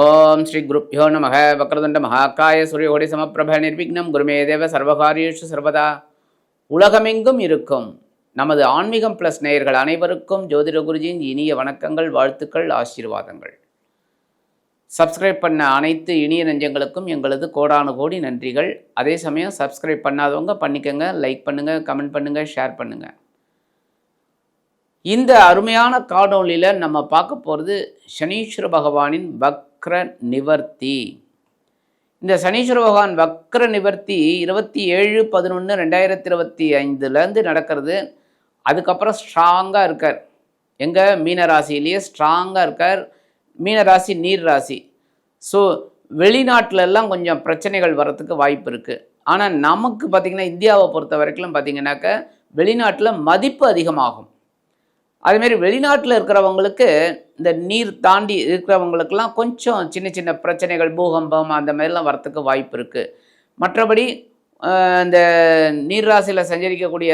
ஓம் ஸ்ரீ குருப்பியோ நமக. வக்ரதுண்ட மகாகாய சூரியகோடி சமப்பிரப நிர்விக்னம். குருமே தேவ சர்வகாரியேஷு சர்வதா. உலகமெங்கும் இருக்கும் நமது ஆன்மீகம் ப்ளஸ் நேயர்கள் அனைவருக்கும் ஜோதிட குருஜியின் இனிய வணக்கங்கள் வாழ்த்துக்கள் ஆசீர்வாதங்கள். சப்ஸ்கிரைப் பண்ண அனைத்து இனிய நெஞ்சங்களுக்கும் எங்களது கோடானு கோடி நன்றிகள். அதே சமயம் சப்ஸ்கிரைப் பண்ணாதவங்க பண்ணிக்கோங்க லைக் பண்ணுங்கள் கமெண்ட் பண்ணுங்கள் ஷேர் பண்ணுங்கள் இந்த அருமையான காணொளியில் நம்ம பார்க்க போகிறது சனீஸ்வர பகவானின் வக்ர நிவர்த்தி. இந்த சனீஸ்வர பகவான் வக்ர நிவர்த்தி இருபத்தி ஏழு பதினொன்று ரெண்டாயிரத்தி இருபத்தி ஐந்துலேருந்து நடக்கிறது. அதுக்கப்புறம் ஸ்ட்ராங்காக இருக்கார். எங்கள் மீன ராசியிலேயே ஸ்ட்ராங்காக இருக்கார். மீன ராசி நீர் ராசி ஸோ வெளிநாட்டிலெல்லாம் கொஞ்சம் பிரச்சனைகள் வரத்துக்கு வாய்ப்பு இருக்குது ஆனால் நமக்கு பார்த்திங்கன்னா இந்தியாவை பொறுத்த வரைக்கும் பார்த்திங்கனாக்க வெளிநாட்டில் மதிப்பு அதிகமாகும். அதுமாரி வெளிநாட்டில் இருக்கிறவங்களுக்கு இந்த நீர் தாண்டி இருக்கிறவங்களுக்கெல்லாம் கொஞ்சம் சின்ன சின்ன பிரச்சனைகள் பூகம்பம் அந்த மாதிரிலாம் வரத்துக்கு வாய்ப்பு இருக்குது மற்றபடி இந்த நீர் ராசியில் சஞ்சரிக்கக்கூடிய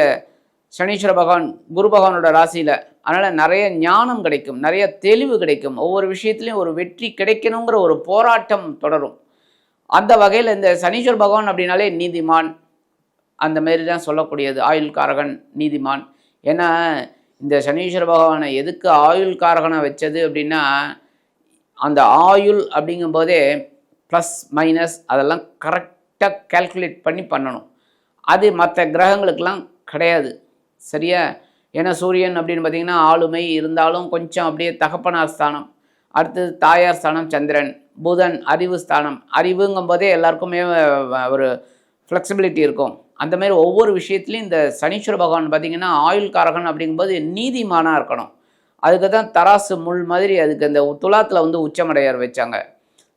சனீஸ்வர பகவான் குரு பகவானோட ராசியில் அதனால் நிறைய ஞானம் கிடைக்கும் நிறைய தெளிவு கிடைக்கும். ஒவ்வொரு விஷயத்துலையும் ஒரு வெற்றி கிடைக்கணுங்கிற ஒரு போராட்டம் தொடரும். அந்த வகையில் இந்த சனீஸ்வர பகவான் அப்படின்னாலே நீதிமான். அந்த மாரி தான் சொல்லக்கூடியது. ஆயுள் காரகன் நீதிமான். ஏன்னா இந்த சனீஸ்வர பகவானை எதுக்கு ஆயுள் காரகனை வச்சது அப்படின்னா அந்த ஆயுள் அப்படிங்கும்போதே ப்ளஸ் மைனஸ் அதெல்லாம் கரெக்டாக கேல்குலேட் பண்ணி பண்ணணும். அது மற்ற கிரகங்களுக்கெல்லாம் கிடையாது. சரியா? ஏன்னா சூரியன் அப்படின்னு பார்த்தீங்கன்னா ஆளுமை இருந்தாலும் கொஞ்சம் அப்படியே தகப்பனார் ஸ்தானம். அடுத்தது தாயார் ஸ்தானம் சந்திரன் புதன் அறிவு ஸ்தானம். அறிவுங்கும் போதே எல்லாருக்குமே ஒரு ஃப்ளெக்சிபிலிட்டி இருக்கும். அந்த மாதிரி ஒவ்வொரு விஷயத்துலையும் இந்த சனீஸ்வர பகவான் பார்த்திங்கன்னா ஆயுள் காரகன் அப்படிங்கும்போது நீதிமானாக இருக்கணும். அதுக்கு தான் தராசு முள் மாதிரி அதுக்கு அந்த துலாத்தில் வந்து உச்சமடையார் வச்சாங்க.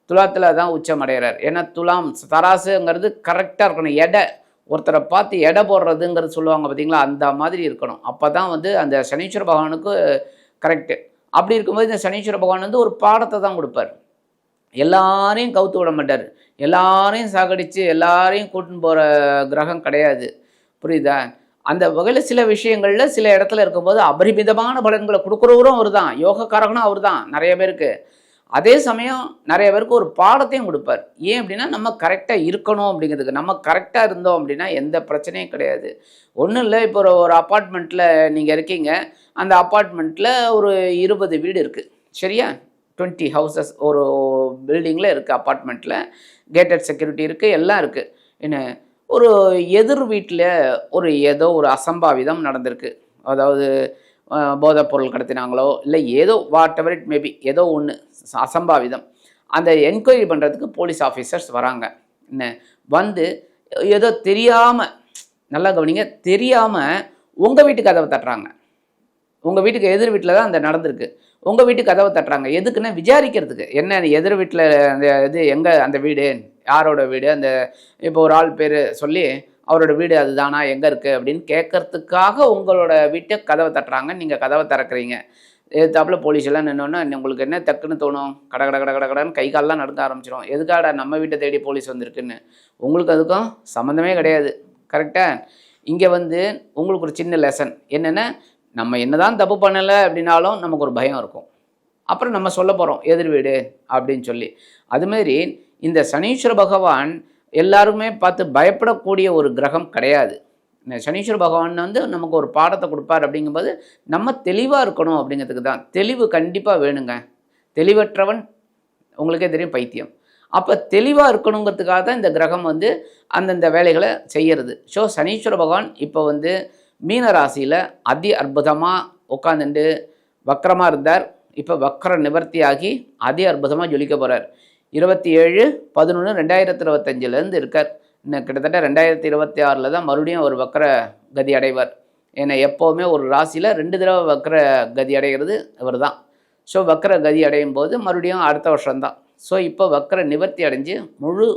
துலாத்தில் தான் உச்சமடைகிறார் ஏன்னா துலாம் தராசுங்கிறது கரெக்டாக இருக்கணும். எடை ஒருத்தரை பார்த்து எடை போடுறதுங்கிறது சொல்லுவாங்க பார்த்தீங்களா? அந்த மாதிரி இருக்கணும். அப்போ தான் வந்து அந்த சனீஸ்வர பகவானுக்கு கரெக்டு அப்படி இருக்கும்போது இந்த சனீஸ்வர பகவான் வந்து ஒரு பாடத்தை தான் கொடுப்பார். எல்லாரையும் கவுத்து விட மாட்டார். எல்லாரையும் சாகடித்து எல்லாரையும் கூட்டின்னு போகிற கிரகம் கிடையாது. புரியுதா? அந்த வகையில் சில விஷயங்களில் சில இடத்துல இருக்கும்போது அபரிமிதமான பலன்களை கொடுக்குறவரும் அவர் தான் யோகக்காரகனும் அவர் தான் நிறைய பேருக்கு. அதே சமயம் நிறைய பேருக்கு ஒரு பாடத்தையும் கொடுப்பார். ஏன் அப்படின்னா நம்ம கரெக்டாக இருக்கணும் அப்படிங்கிறதுக்கு. நம்ம கரெக்டாக இருந்தோம் அப்படின்னா எந்த பிரச்சனையும் கிடையாது. ஒன்றும் இல்லை இப்போ ஒரு ஒரு அப்பார்ட்மெண்ட்டில் நீங்கள் இருக்கீங்க. அந்த அப்பார்ட்மெண்ட்டில் ஒரு இருபது வீடு இருக்குது சரியா? டுவெண்ட்டி ஹவுசஸ் ஒரு பில்டிங்கில் இருக்குது அப்பார்ட்மெண்ட்டில் கேட்டட் செக்யூரிட்டி இருக்குது எல்லாம் இருக்குது என்ன ஒரு எதிர் வீட்டில் ஒரு ஏதோ ஒரு அசம்பாவிதம் நடந்திருக்கு. அதாவது அஹ், போதைப் பொருள் கடத்தினாங்களோ இல்லை ஏதோ வாட் எவர் இட் மேபி ஏதோ ஒன்று அசம்பாவிதம். அந்த என்கொயரி பண்ணுறதுக்கு போலீஸ் ஆஃபீஸர்ஸ் வராங்க. என்ன வந்து ஏதோ தெரியாமல் நல்லா கவனிங்க தெரியாமல் உங்கள் வீட்டு கதவை தட்டுறாங்க. உங்கள் வீட்டுக்கு எதிர் வீட்டில் தான் அந்த நடந்திருக்கு. உங்கள் வீட்டு கதவை தட்டுறாங்க. எதுக்குன்னா விசாரிக்கிறதுக்கு. என்ன எதிர் வீட்டில் அந்த இது எங்கே அந்த வீடு? யாரோட வீடு? அந்த இப்போ ஒரு ஆள் பேர் சொல்லி அவரோட வீடு அதுதானா? எங்கே இருக்குது அப்படின்னு கேட்கறதுக்காக உங்களோட வீட்டை கதவை தட்டுறாங்க. நீங்கள் கதவை திறக்கிறீங்க. எதிர்த்தாப்புல போலீஸ் எல்லாம் நின்னோன்னா உங்களுக்கு என்ன டக்குன்னு தோணும்? கட கட கட கட கடன்னு கை காலெலாம் நடக்க ஆரம்பிச்சிடும் எதுக்காடா நம்ம வீட்டை தேடி போலீஸ் வந்திருக்குன்னு? உங்களுக்கு அதுக்கும் சம்மந்தமே கிடையாது. கரெக்டாக இங்கே வந்து உங்களுக்கு ஒரு சின்ன லெசன் என்னென்னா நம்ம என்னதான் தப்பு பண்ணலை அப்படின்னாலும் நமக்கு ஒரு பயம் இருக்கும். அப்புறம் நம்ம சொல்ல போகிறோம் எதிர் வீடு அப்படின்னு சொல்லி. அதுமாரி இந்த சனீஸ்வர பகவான் எல்லாருமே பார்த்து பயப்படக்கூடிய ஒரு கிரகம் கிடையாது. இந்த சனீஸ்வர பகவான் வந்து நமக்கு ஒரு பாடத்தை கொடுப்பார் அப்படிங்கும்போது நம்ம தெளிவாக இருக்கணும் அப்படிங்கிறதுக்கு தான். தெளிவு கண்டிப்பாக வேணுங்க. தெளிவற்றவன் உங்களுக்கே தெரியும் பைத்தியம். அப்போ தெளிவாக இருக்கணுங்கிறதுக்காக தான் இந்த கிரகம் வந்து அந்தந்த வேலைகளை செய்கிறது ஸோ சனீஸ்வர பகவான் இப்போ வந்து மீன ராசியில் அதி அற்புதமாக உட்காந்துட்டு வக்கரமாக இருந்தார். இப்போ வக்கர நிவர்த்தியாகி அதி அற்புதமாக ஜொலிக்க போகிறார் இருபத்தி ஏழு பதினொன்று ரெண்டாயிரத்தி இருபத்தஞ்சிலேருந்து இருக்கார். இன்னும் கிட்டத்தட்ட ரெண்டாயிரத்தி இருபத்தி ஆறில் தான் மறுபடியும் ஒரு வக்கர கதி அடைவார். ஏன்னா எப்போவுமே ஒரு ராசியில் ரெண்டு தடவை வக்கர கதி அடைகிறது இவர் தான் ஸோ வக்கர கதி அடையும் போது மறுபடியும் அடுத்த வருஷம்தான். ஸோ இப்போ வக்கர நிவர்த்தி அடைஞ்சு முழு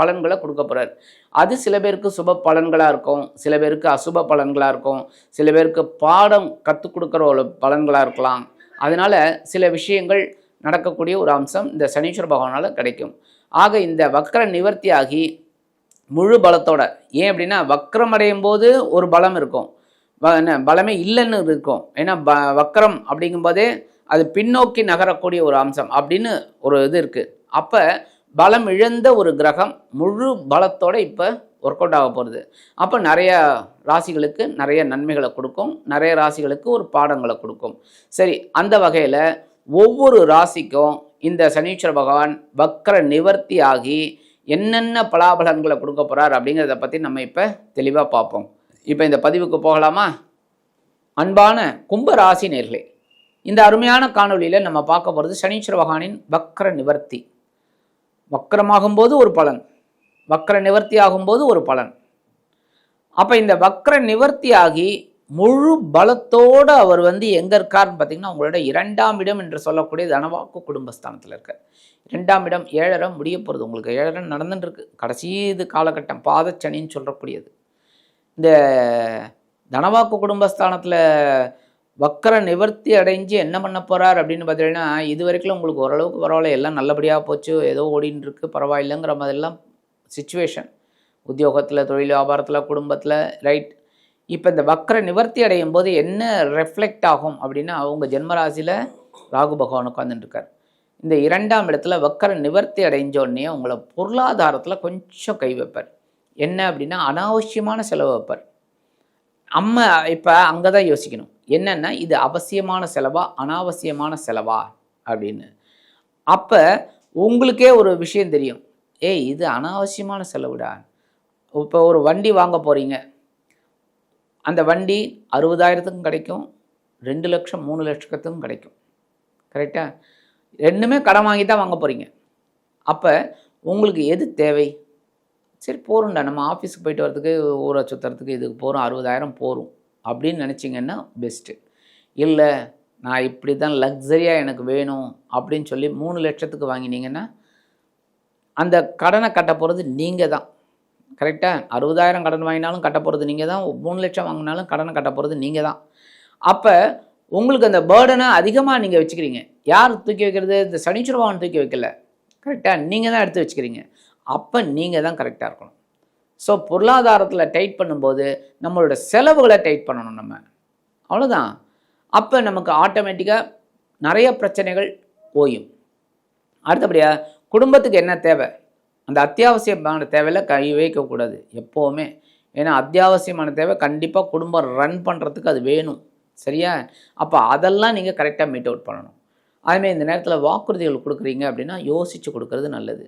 பலன்களை கொடுக்க போகிறார் அது சில பேருக்கு சுப பலன்களாக இருக்கும் சில பேருக்கு அசுப பலன்களாக இருக்கும் சில பேருக்கு பாடம் கற்றுக் கொடுக்குற ஒரு பலன்களாக இருக்கலாம். அதனால் சில விஷயங்கள் நடக்கக்கூடிய ஒரு அம்சம் இந்த சனீஸ்வர பகவானால் கிடைக்கும். ஆக இந்த வக்கர நிவர்த்தி ஆகி முழு பலத்தோட ஏன் அப்படின்னா வக்கரம் அடையும் போது ஒரு பலம் இருக்கும். என்ன பலமே இல்லைன்னு இருக்கும். ஏன்னா ப வக்ரம் அப்படிங்கும்போதே அது பின்னோக்கி நகரக்கூடிய ஒரு அம்சம் அப்படின்னு ஒரு இது இருக்குது அப்போ பலம் இழந்த ஒரு கிரகம் முழு பலத்தோடு இப்போ ஒர்க் அவுட் ஆக போகிறது அப்போ நிறைய ராசிகளுக்கு நிறைய நன்மைகளை கொடுக்கும். நிறைய ராசிகளுக்கு ஒரு பாடங்களை கொடுக்கும். சரி அந்த வகையில் ஒவ்வொரு ராசிக்கும் இந்த சனீஸ்வர பகவான் வக்கர நிவர்த்தி ஆகி என்னென்ன பலாபலன்களை கொடுக்க போகிறார் அப்படிங்கிறத பற்றி நம்ம இப்போ தெளிவாக பார்ப்போம். இப்போ இந்த பதிவுக்கு போகலாமா? அன்பான கும்ப ராசி நேர்களே இந்த அருமையான காணொளியில் நம்ம பார்க்க போகிறது சனீஸ்வர பகவானின் வக்கர நிவர்த்தி. வக்கரமாகும்போது ஒரு பலன் வக்கர நிவர்த்தி ஆகும்போது ஒரு பலன். அப்போ இந்த வக்கர நிவர்த்தி ஆகி முழு பலத்தோடு அவர் வந்து எங்கே இருக்காருன்னு பார்த்தீங்கன்னா உங்களோட இரண்டாம் இடம் என்று சொல்லக்கூடிய தனவாக்கு குடும்பஸ்தானத்தில் இருக்கார். இரண்டாம் இடம் ஏழரை முடிய போகிறது உங்களுக்கு ஏழரை நடந்துட்டுருக்கு. கடைசி இது காலகட்டம் பாதச்சனின்னு சொல்லக்கூடியது. இந்த தனவாக்கு குடும்பஸ்தானத்தில் வக்கர நிவர்த்தி அடைஞ்சு என்ன பண்ண போகிறார் அப்படின்னு பார்த்தீங்கன்னா இது வரைக்கும் உங்களுக்கு ஓரளவுக்கு பரவாயில்ல. எல்லாம் நல்லபடியாக போச்சு. ஏதோ ஓடின்னு இருக்கு. பரவாயில்லைங்கிற மாதிரிலாம் சுச்சுவேஷன் உத்தியோகத்தில் தொழில் வியாபாரத்தில் குடும்பத்தில் ரைட் இப்போ இந்த வக்கர நிவர்த்தி அடையும் போது என்ன ரெஃப்ளெக்ட் ஆகும் அப்படின்னா அவங்க ஜென்மராசியில் ராகு பகவான் உட்காந்துட்டுருக்கார் இந்த இரண்டாம் இடத்துல வக்கர நிவர்த்தி அடைஞ்சோடனே உங்களை பொருளாதாரத்தில் கொஞ்சம் கை வைப்பார். என்ன அப்படின்னா அனாவசியமான செலவு வைப்பார். அம்மா இப்போ அங்கே தான் யோசிக்கணும். என்னென்னா இது அவசியமான செலவா அனாவசியமான செலவா அப்படின்னு. அப்போ உங்களுக்கே ஒரு விஷயம் தெரியும். ஏய் இது அனாவசியமான செலவுடா. இப்போ ஒரு வண்டி வாங்க போகிறீங்க அந்த வண்டி அறுபதாயிரத்துக்கும் கிடைக்கும் ரெண்டு லட்சம் மூணு லட்சத்துக்கும் கிடைக்கும். கரெக்டாக ரெண்டுமே கடன் வாங்கி தான் வாங்க போகிறீங்க அப்போ உங்களுக்கு எது தேவை? சரி போகிறோம்டா நம்ம ஆஃபீஸுக்கு போயிட்டு வரதுக்கு ஊரை சுற்றுறதுக்கு இதுக்கு போகிறோம் அறுபதாயிரம் போகும் அப்படின்னு நினச்சிங்கன்னா பெஸ்ட்டு இல்லை நான் இப்படி தான் லக்ஸரியாக எனக்கு வேணும் அப்படின்னு சொல்லி மூணு லட்சத்துக்கு வாங்கினீங்கன்னா அந்த கடனை கட்ட போகிறது நீங்கள் தான் கரெக்டாக அறுபதாயிரம் கடன் வாங்கினாலும் கட்ட போகிறது நீங்கள் தான் மூணு லட்சம் வாங்கினாலும் கடனை கட்ட போகிறது நீங்கள் தான் அப்போ உங்களுக்கு அந்த பேர்டனை அதிகமாக நீங்கள் வச்சுக்கிறீங்க. யார் தூக்கி வைக்கிறது? இந்த சனீஸ்வர தூக்கி வைக்கல. கரெக்டாக நீங்கள் தான் எடுத்து வச்சுக்கிறீங்க. அப்போ நீங்கள் தான் கரெக்டாக இருக்கணும். ஸோ பொருளாதாரத்தில் டைட் பண்ணும்போது நம்மளோட செலவுகளை டைட் பண்ணணும் நம்ம. அவ்வளோதான் அப்போ நமக்கு ஆட்டோமேட்டிக்காக நிறைய பிரச்சனைகள் ஓயும். அடுத்தபடியாக குடும்பத்துக்கு என்ன தேவை? அந்த அத்தியாவசியமான தேவையில் கை வைக்கக்கூடாது எப்போவுமே. ஏன்னா அத்தியாவசியமான தேவை கண்டிப்பாக குடும்பம் ரன் பண்ணுறதுக்கு அது வேணும். சரியா? அப்போ அதெல்லாம் நீங்கள் கரெக்டாக மீட் அவுட் பண்ணணும். அதுமாதிரி இந்த நேரத்தில் வாக்குறுதிகள் கொடுக்குறீங்க அப்படின்னா யோசித்து கொடுக்கறது நல்லது.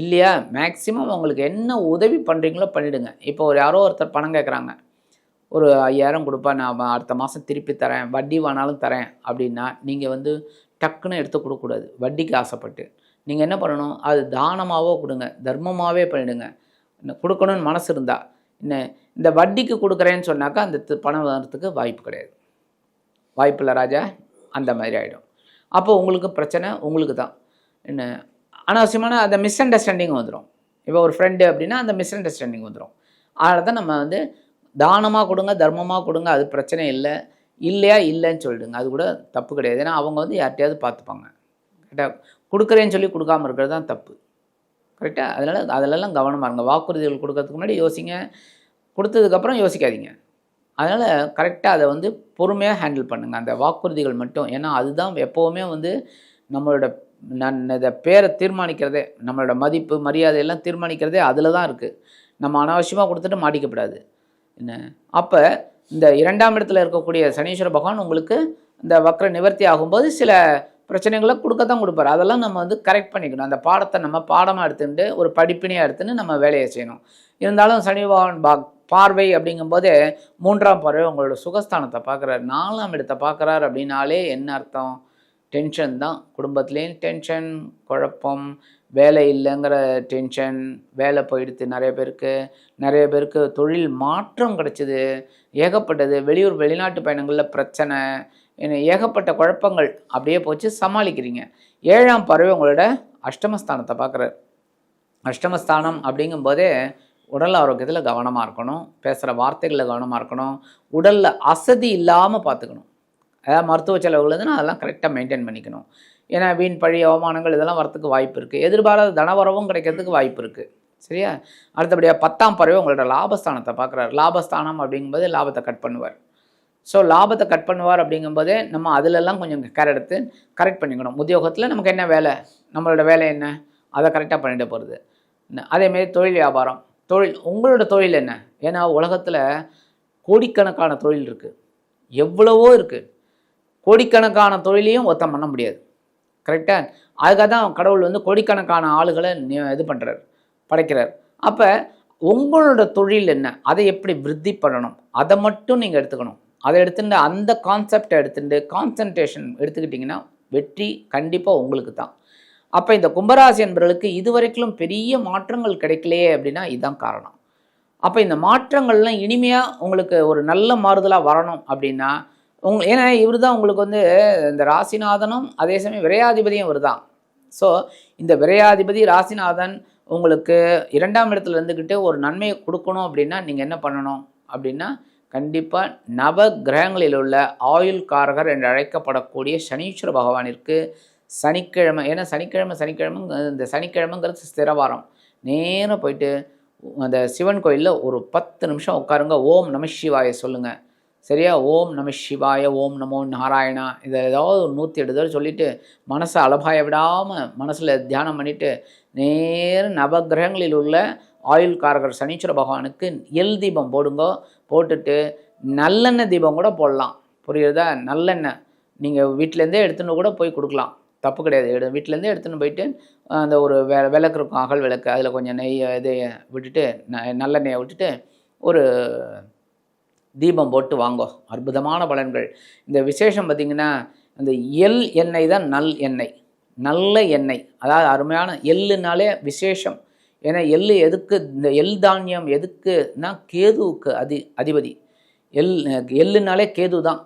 இல்லையா? மேக்ஸிமம் உங்களுக்கு என்ன உதவி பண்ணுறீங்களோ பண்ணிவிடுங்க இப்போ ஒரு யாரோ ஒருத்தர் பணம் கேட்குறாங்க. ஒரு ஐயாயிரம் கொடுப்பா நான் அடுத்த மாதம் திருப்பி தரேன். வட்டி வேணாலும் தரேன் அப்படின்னா நீங்கள் வந்து டக்குன்னு எடுத்து கொடுக்கக்கூடாது வட்டிக்கு ஆசைப்பட்டு. நீங்கள் என்ன பண்ணணும்? அது தானமாகவோ கொடுங்க. தர்மமாகவே பண்ணிவிடுங்க கொடுக்கணும்னு மனசு இருந்தால் என்ன இந்த வட்டிக்கு கொடுக்குறேன்னு சொன்னாக்கா அந்த பணம் வர்றதுக்கு வாய்ப்பு கிடையாது. வாய்ப்பு இல்லை ராஜா. அந்த மாதிரி ஆகிடும் அப்போ உங்களுக்கு பிரச்சனை உங்களுக்கு தான். என்ன அனாவசியமான அந்த மிஸ் அண்டர்ஸ்டாண்டிங் வந்துடும் இப்போ ஒரு ஃப்ரெண்டு அப்படின்னா அந்த மிஸ் அண்டர்ஸ்டாண்டிங் வந்துடும் அதனால தான் நம்ம வந்து தானமாக கொடுங்க தர்மமாக கொடுங்க அது பிரச்சனை இல்லை இல்லையா இல்லைன்னு சொல்லிடுங்க. அது கூட தப்பு கிடையாது. ஏன்னா அவங்க வந்து யார்கிட்டயாவது பார்த்துப்பாங்க. கரெக்டாக கொடுக்குறேன்னு சொல்லி கொடுக்காம இருக்கிறது தான் தப்பு. கரெக்டாக அதனால் அதிலெல்லாம் கவனமாக இருங்க. வாக்குறுதிகள் கொடுக்கறதுக்கு முன்னாடி யோசிங்க. கொடுத்ததுக்கப்புறம் யோசிக்காதீங்க. அதனால் கரெக்டாக அதை வந்து பொறுமையாக ஹேண்டில் பண்ணுங்கள் அந்த வாக்குறுதிகள் மட்டும். ஏன்னா அதுதான் எப்போவுமே வந்து நம்மளோட நான் இதை பேரை தீர்மானிக்கிறதே நம்மளோட மதிப்பு மரியாதை எல்லாம் தீர்மானிக்கிறதே அதில் தான் இருக்குது நம்ம அனாவசியமாக கொடுத்துட்டு மாட்டிக்கப்படாது. என்ன? அப்போ இந்த இரண்டாம் இடத்துல இருக்கக்கூடிய சனீஸ்வர பகவான் உங்களுக்கு இந்த வக்ர நிவர்த்தி ஆகும்போது சில பிரச்சனைகளை கொடுக்க தான் கொடுப்பாரு. அதெல்லாம் நம்ம வந்து கரெக்ட் பண்ணிக்கணும். அந்த பாடத்தை நம்ம பாடமாக எடுத்துட்டு ஒரு படிப்பினையாக எடுத்துன்னு நம்ம வேலையை செய்யணும். இருந்தாலும் சனி பகவான் பா பார்வை அப்படிங்கும்போது மூன்றாம் பார்வை உங்களோட சுகஸ்தானத்தை பார்க்குறாரு. நாலாம் இடத்தை பார்க்குறாரு அப்படின்னாலே என்ன அர்த்தம்? டென்ஷன் தான். குடும்பத்துலேயும் டென்ஷன் குழப்பம் வேலை இல்லைங்கிற டென்ஷன் வேலை போயிடுத்து நிறைய பேருக்கு. நிறைய பேருக்கு தொழில் மாற்றம் கிடச்சிது. ஏகப்பட்டது. வெளியூர் வெளிநாட்டு பயணங்களில் பிரச்சனை. ஏகப்பட்ட குழப்பங்கள் அப்படியே போச்சு. சமாளிக்கிறீங்க. ஏழாம் பறவை உங்களோட அஷ்டமஸ்தானத்தை பார்க்குறாரு. அஷ்டமஸ்தானம் அப்படிங்கும்போதே உடல் ஆரோக்கியத்தில் கவனமாக இருக்கணும். பேசுகிற வார்த்தைகளில் கவனமாக இருக்கணும். உடலில் அசதி இல்லாமல் பார்த்துக்கணும். அதாவது மருத்துவ செலவுகள் இருந்துன்னா அதெல்லாம் கரெக்டாக மெயின்டைன் பண்ணிக்கணும். ஏன்னா வீண் பழி அவமானங்கள் இதெல்லாம் வரத்துக்கு வாய்ப்பு இருக்குது எதிர்பாராத தனவரவும் கிடைக்கிறதுக்கு வாய்ப்பு இருக்குது சரியா? அடுத்தபடியாக பத்தாம் பறவை உங்களோட லாபஸ்தானத்தை பார்க்குறாரு. லாபஸ்தானம் அப்படிங்கும்போது லாபத்தை கட் பண்ணுவார். ஸோ லாபத்தை கட் பண்ணுவார் அப்படிங்கும்போதே நம்ம அதிலெல்லாம் கொஞ்சம் கேர் எடுத்து கரெக்ட் பண்ணிக்கணும். உத்தியோகத்தில் நமக்கு என்ன வேலை? நம்மளோட வேலை என்ன? அதை கரெக்டாக பண்ணிட்டு போகிறது அதேமாரி தொழில் வியாபாரம். தொழில் உங்களோட தொழில் என்ன? ஏன்னா உலகத்தில் கோடிக்கணக்கான தொழில் இருக்குது எவ்வளவோ இருக்குது கோடிக்கணக்கான தொழிலையும் ஒத்தம் பண்ண முடியாது. கரெக்டாக அதுக்காக தான் கடவுள் வந்து கோடிக்கணக்கான ஆளுகளை இது பண்ணுறார் படைக்கிறார். அப்போ உங்களோட தொழில் என்ன? அதை எப்படி விருத்தி பண்ணணும்? அதை மட்டும் நீங்கள் எடுத்துக்கணும். அதை எடுத்துட்டு அந்த கான்செப்டை எடுத்துட்டு கான்சன்ட்ரேஷன் எடுத்துக்கிட்டிங்கன்னா வெற்றி கண்டிப்பாக உங்களுக்கு தான். அப்போ இந்த கும்பராசி என்பவர்களுக்கு இதுவரைக்கும் பெரிய மாற்றங்கள் கிடைக்கலையே அப்படின்னா இதுதான் காரணம். அப்போ இந்த மாற்றங்கள்லாம் இனிமையாக உங்களுக்கு ஒரு நல்ல மாறுதலாக வரணும் அப்படின்னா உங் ஏன்னா இவர் தான் உங்களுக்கு வந்து இந்த ராசிநாதனும் அதே சமயம் விரையாதிபதியும் இவர் தான் ஸோ இந்த விரையாதிபதி ராசிநாதன் உங்களுக்கு இரண்டாம் இடத்துல இருந்துக்கிட்டு ஒரு நன்மையை கொடுக்கணும் அப்படின்னா நீங்கள் என்ன பண்ணணும்? அப்படின்னா கண்டிப்பாக நவ கிரகங்களில் உள்ள ஆயுள் காரகர் என்று அழைக்கப்படக்கூடிய சனீஸ்வர பகவானிற்கு சனிக்கிழமை ஏன்னா சனிக்கிழமை சனிக்கிழமை இந்த சனிக்கிழமைங்கிறது ஸ்திரவாரம் நேராக போயிட்டு அந்த சிவன் கோயிலில் ஒரு பத்து நிமிஷம் உட்காருங்க. ஓம் நம சிவாய சொல்லுங்கள் சரியா? ஓம் நம சிவாய ஓம் நமோ நாராயணா. இதை ஏதாவது ஒரு நூற்றி எட்டு தடவை சொல்லிவிட்டு மனசை அலபாய விடாமல் மனசில் தியானம் பண்ணிவிட்டு நேர் நவகிரகங்களில் உள்ள ஆயுள் காரகர் சனீஸ்வர பகவானுக்கு எல் தீபம் போடுங்க. போட்டுட்டு நல்லெண்ணெய் தீபம் கூட போடலாம். புரியுறதா? நல்லெண்ணெய். நீங்கள் வீட்டிலேருந்தே எடுத்துன்னு கூட போய் கொடுக்கலாம். தப்பு கிடையாது. எடு வீட்டிலேருந்தே எடுத்துன்னு போயிட்டு அந்த ஒரு வெ விளக்கு இருக்கும் அகல் விளக்கு. அதில் கொஞ்சம் நெய் இது விட்டுட்டு ந நல்லெண்ணெயை விட்டுட்டு ஒரு தீபம் போட்டு வாங்கோ. அற்புதமான பலன்கள். இந்த விசேஷம் பார்த்திங்கன்னா இந்த எள் எண்ணெய் தான் நல் எண்ணெய். நல்ல எண்ணெய். அதாவது அருமையான எள்ளுனாலே விசேஷம். ஏன்னா எள் எதுக்கு இந்த எள் தானியம் எதுக்குன்னா கேதுவுக்கு அதி அதிபதி. எள் எள்ளுனாலே கேது தான்.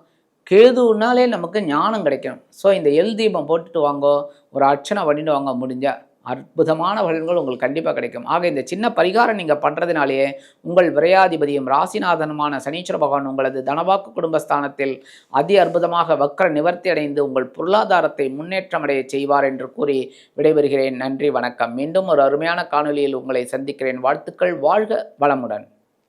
கேதுனாலே நமக்கு ஞானம் கிடைக்கும் ஸோ இந்த எள் தீபம் போட்டுட்டு வாங்கோ. ஒரு அர்ச்சனை பண்ணிட்டு வாங்க முடிஞ்சால் அற்புதமான பலன்கள் உங்களுக்கு கண்டிப்பாக கிடைக்கும். ஆக இந்த சின்ன பரிகாரம் நீங்கள் பண்ணுறதுனாலேயே உங்கள் விரையாதிபதியும் ராசிநாதனுமான சனீஸ்வர பகவான் உங்களது தனவாக்கு குடும்பஸ்தானத்தில் அதி அற்புதமாக வக்கர நிவர்த்தி அடைந்து உங்கள் பொருளாதாரத்தை முன்னேற்றமடைய செய்வார் என்று கூறி விடைபெறுகிறேன். நன்றி வணக்கம். மீண்டும் ஒரு அருமையான காணொலியில் உங்களை சந்திக்கிறேன். வாழ்த்துக்கள். வாழ்க வளமுடன்.